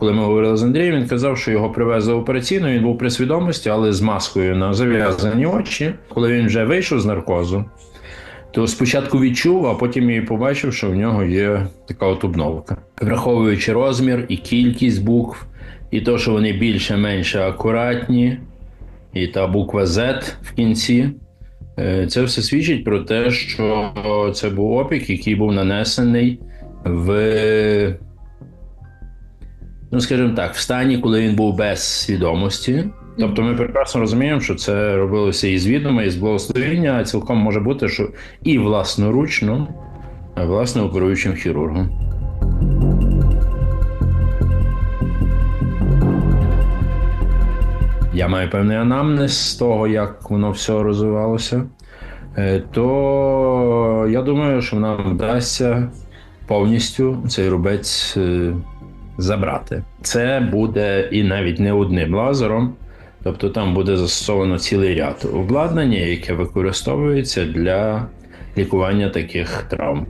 коли ми говорили з Андрієм, він казав, що його привезли в операційну. Він був при свідомості, але з маскою на зав'язані очі. Коли він вже вийшов з наркозу, то спочатку відчув, а потім і побачив, що в нього є така от обновка. Враховуючи розмір і кількість букв, і то, що вони більше-менше акуратні, і та буква Z в кінці. Е, Це все свідчить про те, що це був опік, який був нанесений в, ну скажімо так, в стані, коли він був без свідомості. Тобто ми прекрасно розуміємо, що це робилося із відома, із благословіння, а цілком може бути, що і власноручно, а власне оперуючим хірургом. Я маю певний анамнез з того, як воно все розвивалося, Е, то я думаю, що нам вдасться повністю цей рубець е, забрати. Це буде і навіть не одним лазером, тобто там буде застосовано цілий ряд обладнання, яке використовується для лікування таких травм.